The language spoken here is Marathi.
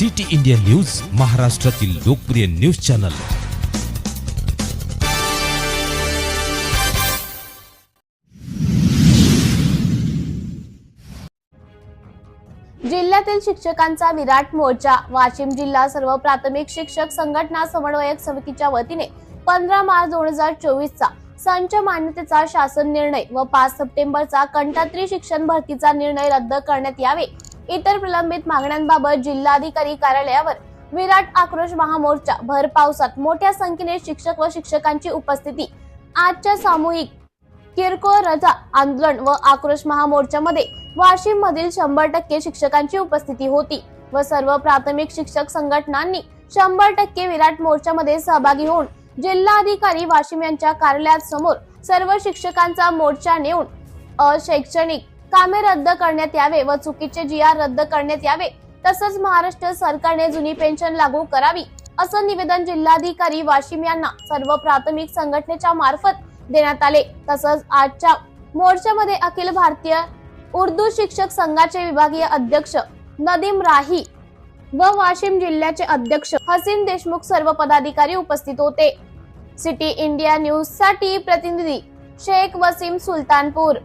सिटी इंडिया न्यूज महाराष्ट्रातील लोकप्रिय न्यूज चॅनल. जिल्ह्यातील शिक्षकांचा विराट मोर्चा वाशिम जिल्हा सर्व प्राथमिक शिक्षक संघटना समन्वयक समितीच्या वतीने पंधरा मार्च दोन हजार चोवीसचा संच मान्यतेचा शासन निर्णय व पाच सप्टेंबरचा कंठात्री शिक्षण भरतीचा निर्णय रद्द करण्यात यावे. इतर प्रलंबित मागण्यांबाबत जिल्हाधिकारी कार्यालयावर विराट आक्रोश महामोर्चा. भर पावसात मोठ्या संख्येने शिक्षक व शिक्षकांची उपस्थिती. आजच्या सामूहिक किरकोळ रजा आंदोलन व आक्रोश महामोर्चामध्ये वाशिम मधील शंभर टक्के शिक्षकांची उपस्थिती होती व सर्व प्राथमिक शिक्षक संघटनांनी शंभर टक्के विराट मोर्चामध्ये सहभागी होऊन जिल्हाधिकारी वाशिम यांच्या कार्यालयात समोर सर्व शिक्षकांचा मोर्चा नेऊन अशैक्षणिक कामे रद्द करण्यात यावे व चुकीचे जी आर रद्द करण्यात यावे तसंच महाराष्ट्र सरकारने जुनी पेन्शन लागू करावी असं निवेदन जिल्हाधिकारी वाशिम यांना सर्व प्राथमिक संघटनेच्या मार्फत देण्यात आले. तसंच आजच्या मोर्चामध्ये अखिल भारतीय उर्दू शिक्षक संघाचे विभागीय अध्यक्ष नदीम राही व वाशिम जिल्ह्याचे अध्यक्ष हसीन देशमुख सर्व पदाधिकारी उपस्थित होते. सिटी इंडिया न्यूजसाठी प्रतिनिधी शेख वसीम सुलतानपूर